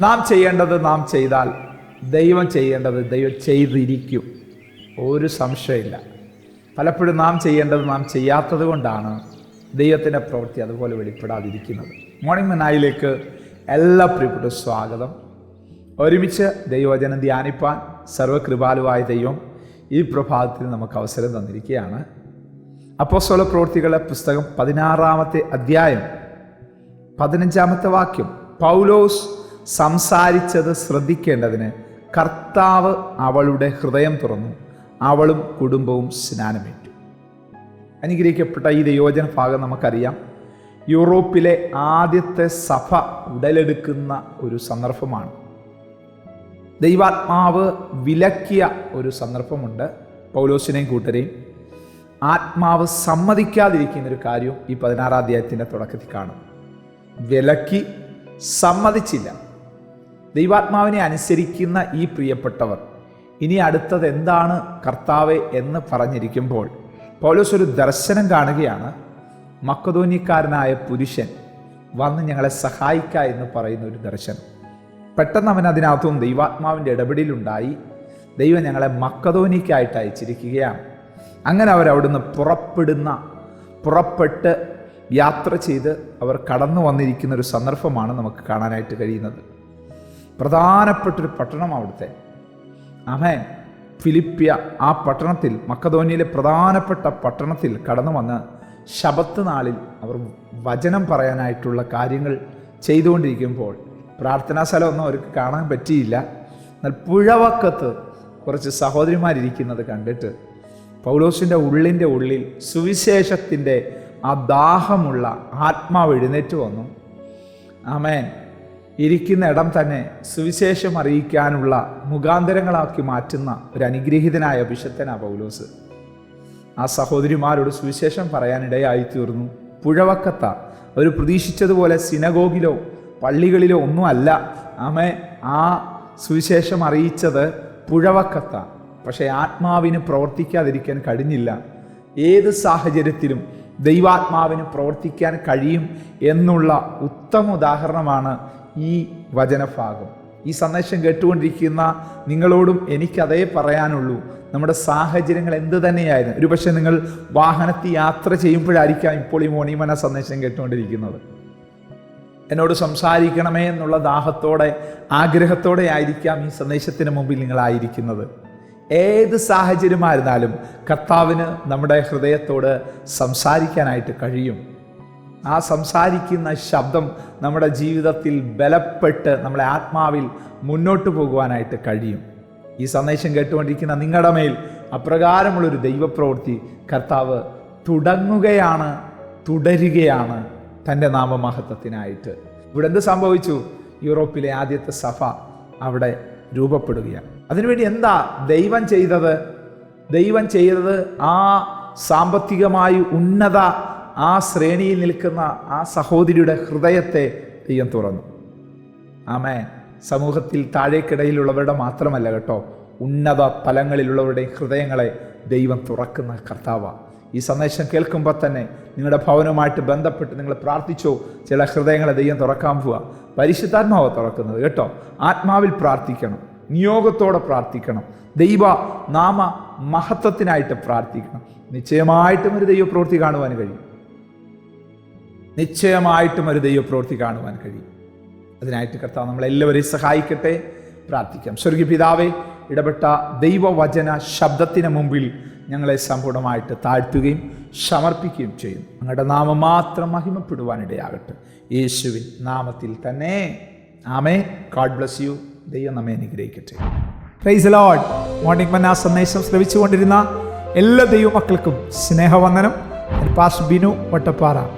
നാം ചെയ്യേണ്ടത് നാം ചെയ്താൽ ദൈവം ചെയ്യേണ്ടത് ദൈവം ചെയ്തിരിക്കും. ഒരു സംശയമില്ല. പലപ്പോഴും നാം ചെയ്യേണ്ടത് നാം ചെയ്യാത്തത് കൊണ്ടാണ് ദൈവത്തിന്റെ പ്രവൃത്തി അതുപോലെ വെളിപ്പെടാതിരിക്കുന്നത്. മോർണിംഗ് മനായിലേക്ക് എല്ലാ പ്രിയപ്പെട്ട സ്വാഗതം. ഒരുമിച്ച് ദൈവവചനം ധ്യാനിപ്പാൻ സർവകൃപാലുവായ ദൈവം ഈ പ്രഭാതത്തിൽ നമുക്ക് അവസരം തന്നിരിക്കുകയാണ്. അപ്പോസ്തല പ്രവൃത്തികളുടെ പുസ്തകം പതിനാറാമത്തെ അധ്യായം പതിനഞ്ചാമത്തെ വാക്യം പൗലോസ് സംസാരിച്ചത് ശ്രദ്ധിക്കേണ്ടതിന് കർത്താവ് അവളുടെ ഹൃദയം തുറന്നു. അവളും കുടുംബവും സ്നാനമേറ്റു. അനുഗ്രഹിക്കപ്പെട്ട ഈ ദയോജന ഭാഗം നമുക്കറിയാം. യൂറോപ്പിലെ ആദ്യത്തെ സഭ ഉടലെടുക്കുന്ന ഒരു സന്ദർഭമാണ്. ദൈവാത്മാവ് വിലക്കിയ ഒരു സന്ദർഭമുണ്ട്. പൗലോസിനെയും കൂട്ടരെയും. ആത്മാവ് സമ്മതിക്കാതിരിക്കുന്ന ഒരു കാര്യം ഈ പതിനാറാം അധ്യായത്തിന്റെ തുടക്കത്തിൽ കാണും. വിലക്കി സമ്മതിച്ചില്ല. ദൈവാത്മാവിനെ അനുസരിക്കുന്ന ഈ പ്രിയപ്പെട്ടവർ. ഇനി അടുത്തത് എന്താണ് കർത്താവ് എന്ന് പറഞ്ഞിരിക്കുമ്പോൾ പൗലോസ് ഒരു ദർശനം കാണുകയാണ്. മക്കതോന്നിക്കാരനായ പുരുഷൻ വന്ന് ഞങ്ങളെ സഹായിക്ക എന്ന് പറയുന്ന ഒരു ദർശനം. പെട്ടെന്ന് അവൻ അതിനകത്തും ദൈവാത്മാവിന്റെ ഇടപെടലുണ്ടായി. ദൈവം ഞങ്ങളെ മക്കതോനിക്കായിട്ട് അയച്ചിരിക്കുകയാണ്. അങ്ങനെ അവർ പുറപ്പെടുന്ന പുറപ്പെട്ട് യാത്ര ചെയ്ത് അവർ കടന്നു വന്നിരിക്കുന്ന ഒരു സന്ദർഭമാണ് നമുക്ക് കാണാനായിട്ട് കഴിയുന്നത്. പ്രധാനപ്പെട്ടൊരു പട്ടണം അവിടുത്തെ. അമേൻ ഫിലിപ്പിയ ആ പട്ടണത്തിൽ മക്കധോനിയിലെ പ്രധാനപ്പെട്ട പട്ടണത്തിൽ കടന്നു വന്ന് ശബത്ത് നാളിൽ അവർ വചനം പറയാനായിട്ടുള്ള കാര്യങ്ങൾ ചെയ്തുകൊണ്ടിരിക്കുമ്പോൾ പ്രാർത്ഥനാ സ്ഥലമൊന്നും അവർക്ക് കാണാൻ പറ്റിയില്ല. എന്നാൽ പുഴവക്കത്ത് കുറച്ച് സഹോദരിമാരിയ്ക്കുന്നത് കണ്ടിട്ട് പൗലോസിന്റെ ഉള്ളിന്റെ ഉള്ളിൽ സുവിശേഷത്തിന്റെ ആ ദാഹമുള്ള ആത്മാവ് എഴുന്നേറ്റ് വന്നു. ആമേൻ. ഇരിക്കുന്ന ഇടം തന്നെ സുവിശേഷം അറിയിക്കാനുള്ള മുഖാന്തരങ്ങളാക്കി മാറ്റുന്ന ഒരു അനുഗ്രഹീതനായ വിശുദ്ധനാ പൗലോസ്. ആ സഹോദരിമാരോട് സുവിശേഷം പറയാനിടയായി തീർന്നു. പുഴവക്കത്ത അവർ പ്രതീക്ഷിച്ചതുപോലെ സിനഗോഗിലോ പള്ളികളിലോ ഒന്നുമല്ല. ആമെ ആ സുവിശേഷം അറിയിച്ചത് പുഴവക്കത്ത. പക്ഷേ ആത്മാവിന് പ്രവർത്തിക്കാതിരിക്കാൻ കഴിഞ്ഞില്ല. ഏത് സാഹചര്യത്തിലും ദൈവാത്മാവിന് പ്രവർത്തിക്കാൻ കഴിയും എന്നുള്ള ഉത്തമ ഉദാഹരണമാണ് ഈ വചനഭാഗം. ഈ സന്ദേശം കേട്ടുകൊണ്ടിരിക്കുന്ന നിങ്ങളോടും എനിക്കതേ പറയാനുള്ളൂ. നമ്മുടെ സാഹചര്യങ്ങൾ എന്ത് തന്നെയായിരുന്നു ഒരുപക്ഷെ നിങ്ങൾ വാഹനത്തിൽ യാത്ര ചെയ്യുമ്പോഴായിരിക്കാം ഇപ്പോൾ ഈ മോണിമന സന്ദേശം കേട്ടുകൊണ്ടിരിക്കുന്നത്. എന്നോട് സംസാരിക്കണമേ എന്നുള്ള ദാഹത്തോടെ ആഗ്രഹത്തോടെ ആയിരിക്കാം ഈ സന്ദേശത്തിന് മുമ്പിൽ നിങ്ങളായിരിക്കുന്നത് ഏത് സാഹചര്യമായിരുന്നാലും കർത്താവിന് നമ്മുടെ ഹൃദയത്തോട് സംസാരിക്കാനായിട്ട് കഴിയും. ആ സംസാരിക്കുന്ന ശബ്ദം നമ്മുടെ ജീവിതത്തിൽ ബലപ്പെട്ട് നമ്മുടെ ആത്മാവിൽ മുന്നോട്ട് പോകുവാനായിട്ട് കഴിയും. ഈ സന്ദേശം കേട്ടുകൊണ്ടിരിക്കുന്ന നിങ്ങളുടെ മേൽ അപ്രകാരമുള്ളൊരു ദൈവപ്രവൃത്തി കർത്താവ് തുടങ്ങുകയാണ് തുടരുകയാണ് തന്റെ നാമമഹത്വത്തിനായിട്ട്. ഇവിടെ എന്ത് സംഭവിച്ചു? യൂറോപ്പിലെ ആദ്യത്തെ സഭ അവിടെ രൂപപ്പെടുകയാണ്. അതിനുവേണ്ടി എന്താ ദൈവം ചെയ്തത്? ദൈവം ചെയ്തത് ആ സാമ്പത്തികമായി ഉന്നത ആ ശ്രേണിയിൽ നിൽക്കുന്ന ആ സഹോദരിയുടെ ഹൃദയത്തെ തെയ്യം തുറന്നു. ആമേ സമൂഹത്തിൽ താഴേക്കിടയിലുള്ളവരുടെ മാത്രമല്ല കേട്ടോ ഉന്നത തലങ്ങളിലുള്ളവരുടെ ഹൃദയങ്ങളെ ദൈവം തുറക്കുന്ന കർത്താവ. ഈ സന്ദേശം കേൾക്കുമ്പോൾ തന്നെ നിങ്ങളുടെ ഭവനവുമായിട്ട് ബന്ധപ്പെട്ട് നിങ്ങൾ പ്രാർത്ഥിച്ചോ ചില ഹൃദയങ്ങളെ ദൈവം തുറക്കാൻ പോവുക പരിശുദ്ധാത്മാവ് തുറക്കുന്നത് കേട്ടോ. ആത്മാവിൽ പ്രാർത്ഥിക്കണം നിയോഗത്തോടെ പ്രാർത്ഥിക്കണം. ദൈവ നാമ മഹത്വത്തിനായിട്ട് പ്രാർത്ഥിക്കണം. നിശ്ചയമായിട്ടും ഒരു ദൈവപ്രവൃത്തി കാണുവാൻ കഴിയും. നിശ്ചയമായിട്ടും ഒരു ദൈവപ്രവൃത്തി കാണുവാൻ കഴിയും. അതിനായിട്ട് കർത്താവ് നമ്മളെല്ലാവരെയും സഹായിക്കട്ടെ പ്രാർത്ഥിക്കാം. സ്വർഗീയ പിതാവെ ഇടപെട്ട ദൈവവചന ശബ്ദത്തിന് മുമ്പിൽ ഞങ്ങളെ സമ്പൂർണമായിട്ട് താഴ്ത്തുകയും സമർപ്പിക്കുകയും ചെയ്യും. അങ്ങയുടെ നാമം മാത്രം മഹിമപ്പെടുവാനിടയാകട്ടെ. യേശുവിൻ നാമത്തിൽ തന്നെ. ആമേ ഗാഡ് ബ്ലസ് യു ദൈവം നമ്മെ അനുഗ്രഹിക്കട്ടെ. പ്രൈസ് ലോഡ് മോർണിംഗ് മന്ന സന്ദേശം ശ്രവിച്ചുകൊണ്ടിരുന്ന എല്ലാ ദൈവമക്കൾക്കും സ്നേഹവന്ദനം. പാസ് ബിനു വട്ടപ്പാറ.